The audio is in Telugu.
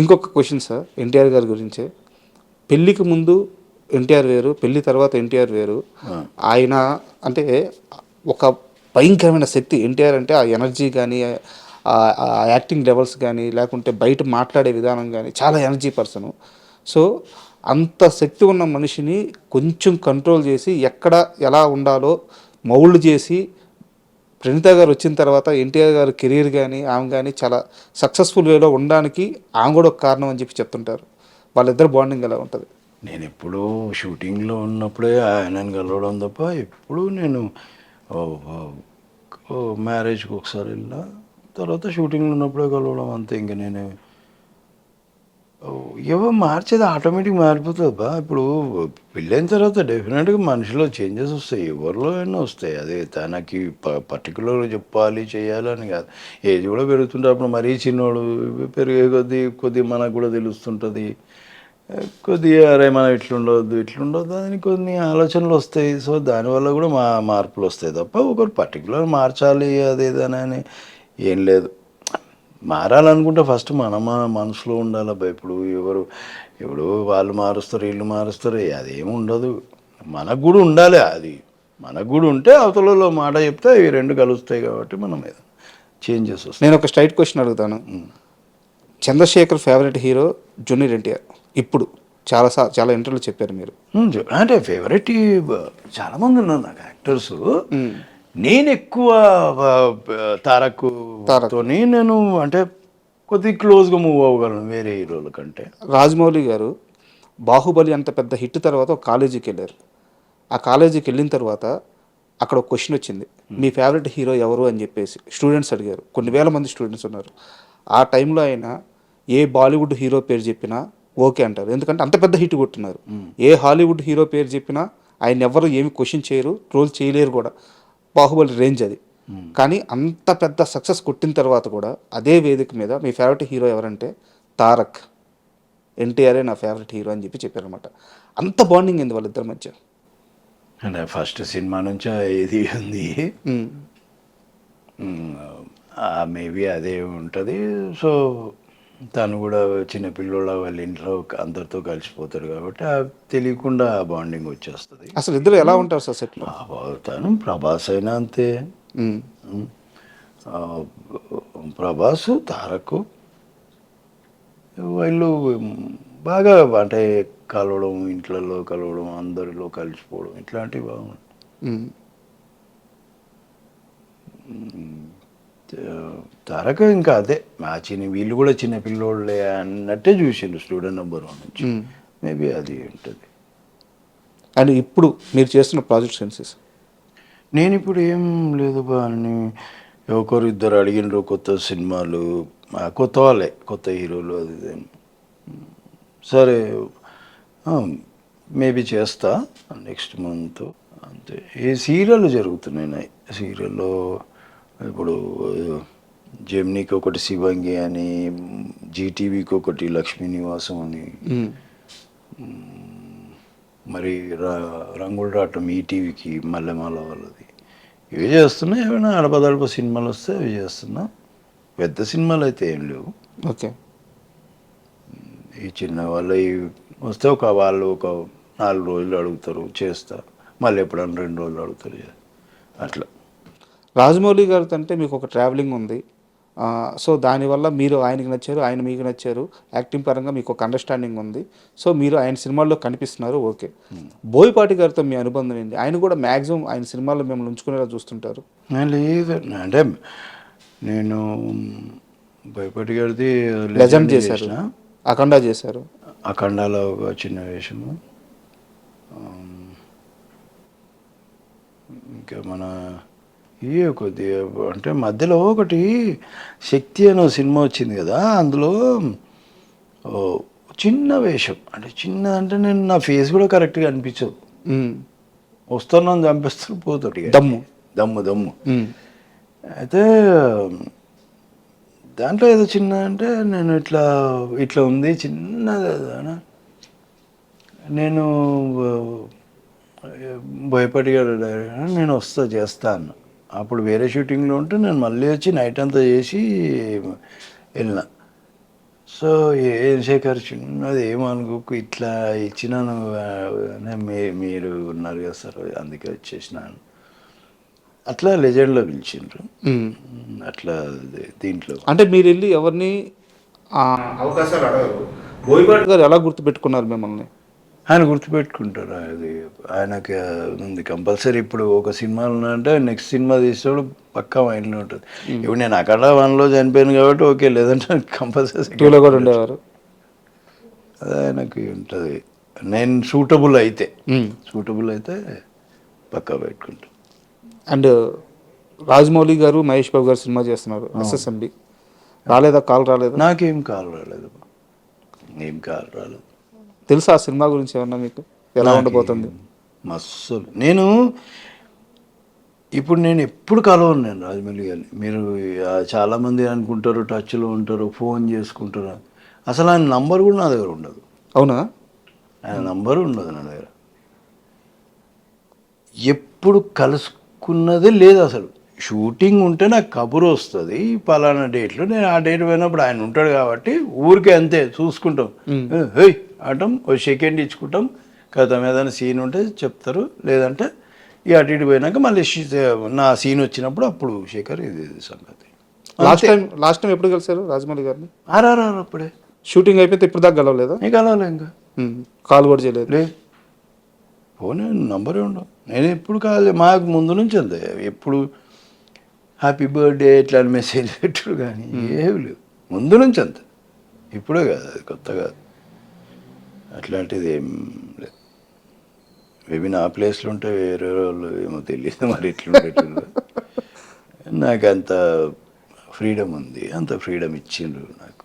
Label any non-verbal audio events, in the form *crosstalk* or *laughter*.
ఇంకొక క్వశ్చన్ సార్ ఎన్టీఆర్ గారి గురించే. పెళ్ళికి ముందు ఎన్టీఆర్ వేరు పెళ్ళి తర్వాత ఎన్టీఆర్ వేరు. ఆయన అంటే ఒక భయంకరమైన శక్తి. ఎన్టీఆర్ అంటే ఆ ఎనర్జీ కానీ యాక్టింగ్ లెవెల్స్ కానీ లేకుంటే బయట మాట్లాడే విధానం కానీ చాలా ఎనర్జీ పర్సన్. సో అంత శక్తి ఉన్న మనిషిని కొంచెం కంట్రోల్ చేసి ఎక్కడ ఎలా ఉండాలో మౌల్డ్ చేసి ప్రణీత గారు వచ్చిన తర్వాత ఎన్టీఆర్ గారు కెరీర్ కానీ ఆమె కానీ చాలా సక్సెస్ఫుల్ వేలో ఉండడానికి ఆమె కూడా ఒక కారణం అని చెప్పి చెప్తుంటారు. వాళ్ళిద్దరు బాండింగ్ ఎలా ఉంటుంది? నేను ఎప్పుడూ షూటింగ్లో ఉన్నప్పుడే ఆయనను కలవడం తప్ప ఎప్పుడూ నేను ఓ, మ్యారేజ్కి ఒకసారి వెళ్ళినా తర్వాత షూటింగ్లో ఉన్నప్పుడే కలవడం అంతే. ఇంక నేను ఓ, మార్చేది ఆటోమేటిక్ మారిపోతుంది బా ఇప్పుడు పెళ్ళైన తర్వాత డెఫినెట్గా మనిషిలో చేంజెస్ వస్తాయి. ఎవరిలో అయినా వస్తాయి. అదే తనకి ప పర్టికులర్గా చెప్పాలి చేయాలి అని కాదు. ఏజ్ కూడా పెరుగుతుంటే అప్పుడు మరీ చిన్నోడు పెరిగే కొద్దీ కొద్ది మనకు కూడా తెలుస్తుంటుంది. కొద్దిగా అరే మనం ఇట్లుండవద్దు ఇట్లుండవద్దు అని కొన్ని ఆలోచనలు వస్తాయి. సో దానివల్ల కూడా మా మార్పులు వస్తాయి తప్ప ఒకరు పర్టికులర్ మార్చాలి అదేదని అని ఏం లేదు. మారాలనుకుంటే ఫస్ట్ మన మన మనసులో ఉండాలి అబ్బా ఇప్పుడు ఎవరు ఇప్పుడు వాళ్ళు మారుస్తారు వీళ్ళు మారుస్తారు అదేమి ఉండదు. మనకు కూడా ఉండాలి అది. మనకు కూడా ఉంటే అవతలలో మాట చెప్తే ఇవి రెండు కలుస్తాయి కాబట్టి మనం ఏదో చేంజెస్ వస్తాయి. నేను ఒక స్ట్రైట్ క్వశ్చన్ అడుగుతాను. Chandrasekhar favourite hero junior NTR ఇప్పుడు చాలా చాలా ఇంటర్వ్యూలు చెప్పారు మీరు. అంటే ఫేవరెట్ చాలా మంది ఉన్నారు నాకు యాక్టర్స్. నేను ఎక్కువ తారక్. తోని నేను అంటే కొద్ది క్లోజ్గా మూవ్ అవ్వగలను వేరే హీరోల కంటే. రాజమౌళి గారు బాహుబలి అంత పెద్ద హిట్ తర్వాత ఒక కాలేజీకి వెళ్ళారు ఆ కాలేజీకి వెళ్ళిన తర్వాత అక్కడ ఒక క్వశ్చన్ వచ్చింది. మీ ఫేవరెట్ హీరో ఎవరు? అని చెప్పేసి స్టూడెంట్స్ అడిగారు. కొన్ని వేల మంది స్టూడెంట్స్ ఉన్నారు. ఆ టైంలో ఆయన ఏ బాలీవుడ్ హీరో పేరు చెప్పినా ఓకే అంటారు. ఎందుకంటే అంత పెద్ద హిట్ కొట్టున్నారు ఏ హాలీవుడ్ హీరో పేరు చెప్పినా ఆయన ఎవరు ఏమి క్వశ్చన్ చేయరు ట్రోల్ చేయలేరు కూడా. బాహుబలి రేంజ్ అది. కానీ అంత పెద్ద సక్సెస్ కొట్టిన తర్వాత కూడా అదే వేదిక మీద మీ ఫేవరెట్ హీరో ఎవరంటే తారక్. ఎన్టీఆర్ఏ నా ఫేవరెట్ హీరో అని చెప్పి చెప్పారనమాట అంత బాండింగ్ ఏంది వాళ్ళిద్దరి మధ్య? అంటే ఫస్ట్ సినిమా నుంచి ఇది ఉంది. మేబీ అదే ఉంటుంది. సో తను కూడా చిన్నపిల్లోళ్ళ వాళ్ళ ఇంట్లో అందరితో కలిసిపోతాడు కాబట్టి ఆ తెలియకుండా బాండింగ్ వచ్చేస్తుంది. అసలు ఇద్దరు ఎలా ఉంటారు సార్ సెట్లో? ఆ, తను ప్రభాస్ అయినా అంతే. ఆ, ప్రభాస్ తారకు వీళ్ళు బాగా అంటే కలవడం ఇంట్లలో కలవడం అందరిలో కలిసిపోవడం ఇట్లాంటివి బాగుంటాయి. ఉమ్. తారక ఇంకా అదే. మా చిన్న వీళ్ళు కూడా చిన్న పిల్లోళ్ళే అన్నట్టే చూసిండు స్టూడెంట్ నెంబర్ వన్ నుంచి. మేబీ అది ఉంటుంది. అండ్ ఇప్పుడు మీరు చేస్తున్న ప్రాజెక్ట్ సెన్సెస్? నేను ఇప్పుడు ఏం లేదు బా అని ఒకరు ఇద్దరు అడిగినారు కొత్త సినిమాలు కొత్త వాళ్ళే కొత్త హీరోలు అది. సరే మేబీ చేస్తా నెక్స్ట్ మంత్. అంతే. ఏ సీరియల్ జరుగుతున్నాయి. నాయి సీరియల్లో ఇప్పుడు జెమ్నీకి ఒకటి శివంగి అని జీటీవీకి ఒకటి లక్ష్మీ నివాసం అని. మరి ర- రంగుల రాటం ఈటీవీకి మల్లెమాల వాళ్ళది. ఇవి చేస్తున్నా ఏమైనా అడపదడప సినిమాలు వస్తే అవి చేస్తున్నా. పెద్ద సినిమాలు అయితే ఏం లేవు. ఓకే. ఈ చిన్న వాళ్ళు వస్తే ఒక వాళ్ళు ఒక నాలుగు రోజులు అడుగుతారు చేస్తా. మళ్ళీ ఎప్పుడన్నా రెండు రోజులు అడుగుతారు అట్లా. రాజమౌళి గారితో అంటే మీకు ఒక ట్రావెలింగ్ ఉంది సో దానివల్ల మీరు ఆయనకి నచ్చారు ఆయన మీకు నచ్చారు. యాక్టింగ్ పరంగా మీకు ఒక అండర్స్టాండింగ్ ఉంది. సో మీరు ఆయన సినిమాల్లో కనిపిస్తున్నారు ఓకే. బోయపాటి గారితో మీ అనుబంధం ఏంటి? ఆయన కూడా మ్యాక్సిమం ఆయన సినిమాల్లో మిమ్మల్ని ఉంచుకునేలా చూస్తుంటారు. లేదు. అంటే నేను భయపడి గారిది లెజెండ్ చేశారు. అఖండ చేశారు. అఖండాలో ఒక చిన్న వేషము. ఆమ్, ఇంకా మన ఇవే కొద్దిగా అంటే మధ్యలో ఒకటి శక్తి అనే సినిమా వచ్చింది కదా అందులో ఓ చిన్న వేషం అంటే చిన్న అంటే నేను నా ఫేస్ కూడా కరెక్ట్గా అనిపించదు. వస్తున్నాను చంపేస్తాను పోతాడు. దమ్ము. దమ్ము దమ్ము. అయితే దాంట్లో ఏదో చిన్న అంటే నేను ఇట్లా ఇట్లా ఉంది అదేనా? నేను భయపడిగాడు నేను వస్తా చేస్తా అన్న అప్పుడు వేరే షూటింగ్లో ఉంటే నేను మళ్ళీ వచ్చి నైట్ అంతా చేసి వెళ్ళిన. సో ఏం శేఖర్ చిన్నది ఏమనుకోకు ఇట్లా ఇచ్చినాను మీరు ఉన్నారు కదా సార్ అందుకే వచ్చేసినాను అట్లా లెజెండ్లో పిలిచిండ్రు. అట్లా దీంట్లో. అంటే మీరు వెళ్ళి ఎవరిని ఆ, అవకాశాలు అడగరు. గారు ఎలా గుర్తుపెట్టుకున్నారు మిమ్మల్ని? ఆయన గుర్తుపెట్టుకుంటారు. అది ఆయనకి ఉంది. కంపల్సరీ ఇప్పుడు ఒక సినిమాలు ఉన్నాయంటే నెక్స్ట్ సినిమా తీసేవాడు పక్కా మైండ్లో ఉంటుంది. ఇప్పుడు నేను అక్కడ వన్లో చనిపోయాను కాబట్టి ఓకే లేదంటే కంపల్సరీ టూలో కూడా ఉండేవారు? అది ఆయనకి ఉంటుంది. నేను సూటబుల్ అయితే. సూటబుల్ అయితే పక్కా పెట్టుకుంటాను అండ్ రాజమౌళి గారు మహేష్ బాబు గారు సినిమా చేస్తున్నారు. ఎస్ఎస్ఎంబి. రాలేదా? కాల్ రాలేదా? నాకేం కాల్ రాలేదు. ఏం కాల్ రాలేదు. తెలుసా ఆ సినిమా గురించి ఏమన్నా మీకు? ఎలా ఉండబోతుంది? మస్తు. నేను ఇప్పుడు నేను ఎప్పుడు కలవను నేను రాజమౌళి గారిని. మీరు చాలామంది అనుకుంటారు టచ్లో ఉంటారు ఫోన్ చేసుకుంటారు. అసలు ఆయన నంబర్ కూడా నా దగ్గర ఉండదు. అవునా? ఆయన నంబర్ ఉండదు నా దగ్గర. ఎప్పుడు కలుసుకున్నది లేదు అసలు. షూటింగ్ ఉంటే నాకు కబురు వస్తుంది పలానా డేట్లో. నేను ఆ డేట్ పోయినప్పుడు ఆయన ఉంటాడు కాబట్టి ఊరికే అంతే చూసుకుంటాం. హేయ్ ఆటం ఓ సెకండ్ ఇచ్చుకుంటాం. కథ ఏదైనా సీన్ ఉంటే చెప్తారు. లేదంటే ఇక అటు ఇటు పోయినాక మళ్ళీ నా సీన్ వచ్చినప్పుడు అప్పుడు శేఖర్ ఇది సంగతి. లాస్ట్ టైం లాస్ట్ టైం ఎప్పుడు కలిసారు రాజమౌళి గారిని? ఆర్ఆర్ఆర్ అప్పుడే. షూటింగ్ అయిపోతే ఇప్పుడు దాకా గెలవలేదా నీకు అలవలే ఇంకా. కాల్ కూడా చేయలేదు. లే. ఫోన్ నంబరే ఉండవు. నేను ఎప్పుడు కాదు మాకు ముందు నుంచి అంతే. ఎప్పుడు హ్యాపీ బర్త్డే ఇట్లా మెసేజ్ పెట్టుడు కానీ ఏమి లేవు. ముందు నుంచి అంతే. ఇప్పుడే కాదు అది కొత్త కాదు అట్లాంటిది ఏం లేదు. మేబీ నా ప్లేస్లో ఉంటే వేరే వాళ్ళు ఏమో తెలియదు మరి ఇట్లుండేటోళ్ళు *laughs* నాకు అంత ఫ్రీడమ్ ఉంది అంత ఫ్రీడమ్ ఇచ్చిండ్రు నాకు.